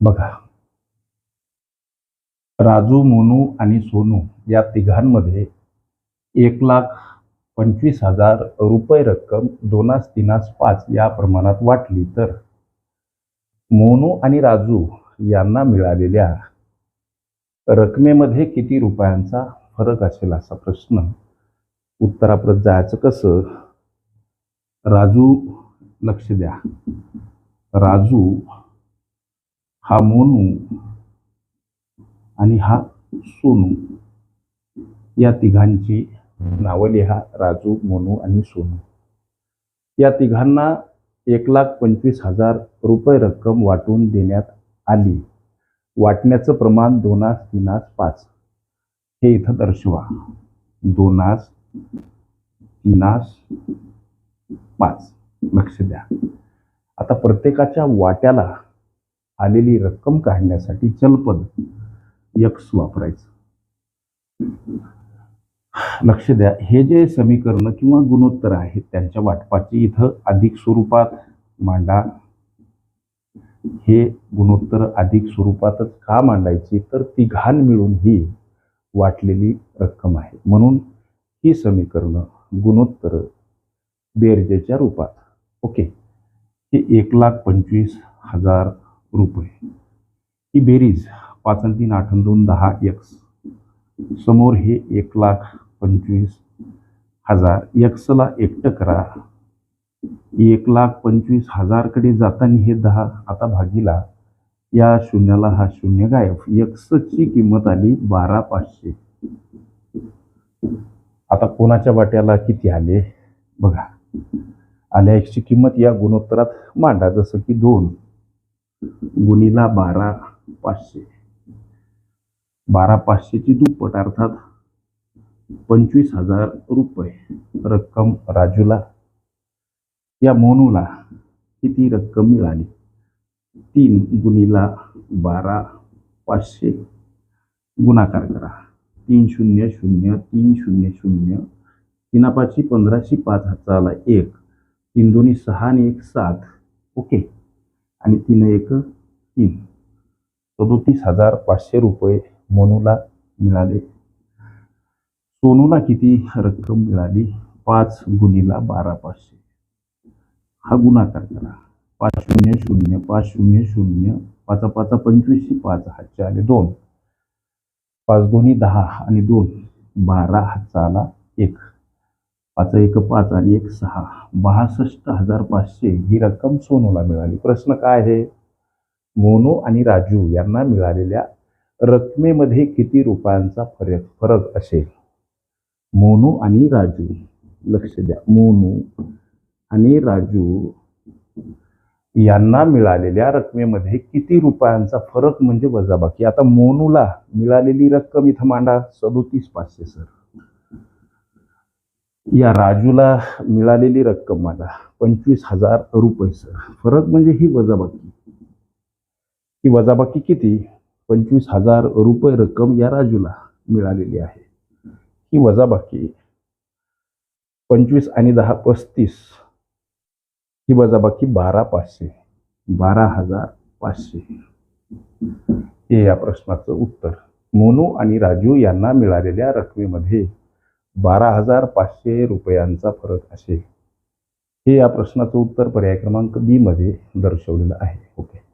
बघा. राजू मोनू आणि सोनू या तिघांमध्ये एक लाख पंचवीस हजार रुपये रक्कम दोनास तीनास पाच या प्रमाणात वाटली तर मोनू आणि राजू यांना मिळालेल्या रकमेमध्ये किती रुपयांचा फरक असेल असा प्रश्न उत्तराप्रत जायचं कसं? राजू लक्ष द्या. राजू हा मोनू आणि हा सोनू. या तिघांची नावं लिहा राजू मोनू आणि सोनू. या तिघांना एक लाख पंचवीस हजार रुपये रक्कम वाटून देण्यात आली. वाटण्याचं प्रमाण दोनास तीनास पाच. हे इथं दर्शवा. दोनास तीनास पाच. लक्ष द्या. आता प्रत्येकाच्या वाट्याला आलेली रक्कम काढण्यासाठी चलपद यक्स वापरायचं. लक्ष द्या हे जे समीकरण किंवा गुणोत्तर आहेत त्यांच्या वाटपाची इथं अधिक स्वरूपात मांडा. हे गुणोत्तर अधिक स्वरूपातच का मांडायची? तर तिघान मिळून ही वाटलेली रक्कम आहे. म्हणून ही समीकरणं गुणोत्तर बेरजेच्या रूपात. ओके. हे एक लाख पंचवीस हजार रुपये. ही बेरीज पाच आणि तीन आठ दोन दहा एक्स समोर हे एक लाख पंचवीस हजार. एक्सला एकटं करा. एक लाख पंचवीस हजारकडे जाताना हे दहा आता भागीला. या शून्याला हा शून्य गायब. एक्सची किंमत आली बारा पाचशे. आता कोणाच्या वाट्याला किती आले? बघा. आल्या एक्सची किंमत या गुणोत्तरात मांडा. जसं की दोन. गुणीला बारा पाचशे. बारा पाचशेची दुप्पट अर्थात पंचवीस हजार रुपये रक्कम राजूला. या मोनूला किती रक्कम मिळाली? तीन गुणीला बारा पाचशे. गुणाकार करा. तीन शून्य शून्य तीन शून्य शून्य. तीनापाची पंधराशे पाच हाताला एक. तीन दोन्ही सहा आणि एक सात. ओके. आणि तीन एक तीन. सदोतीस हजार पाचशे रुपये मोनूला मिळाले. सोनूला किती रक्कम मिळाली? पाच गुणीला बारा पाचशे. हा गुणाकार करा. पाच शून्य शून्य पाच शून्य शून्य पाच पाच पंचवीसशे पाच हातचे आले दोन. पाच दोन्ही दहा आणि दोन. बारा हातचा आला एक. पाच एक पाच आणि एक सहा. बासष्ट हजार पाचशे ही रक्कम सोनूला मिळाली. प्रश्न काय आहे? मोनू आणि राजू यांना मिळालेल्या रकमेमध्ये किती रुपयांचा फरक फरक असेल? मोनू आणि राजू. लक्ष द्या. मोनू आणि राजू यांना मिळालेल्या रकमेमध्ये किती रुपयांचा फरक म्हणजे वजाबाकी? आता मोनूला मिळालेली रक्कम इथं मांडा. सदोतीस पाचशे सर. या राजूला मिळालेली रक्कम मला पंचवीस हजार रुपये सर. फरक म्हणजे ही वजाबाकी. ही वजाबाकी किती? पंचवीस हजार रुपये रक्कम या राजूला मिळालेली आहे. ही वजाबाकी पंचवीस आणि दहा पस्तीस. ही वजाबाकी बारा पाचशे बारा हजार पाचशे. हे या प्रश्नाचं उत्तर. मोनू आणि राजू यांना मिळालेल्या रकमेमध्ये बारा हजार पाचशे रुपयांचा फरक असेल. हे या प्रश्नाचं उत्तर पर्याय क्रमांक बी मध्ये दर्शवलेलं आहे. ओके.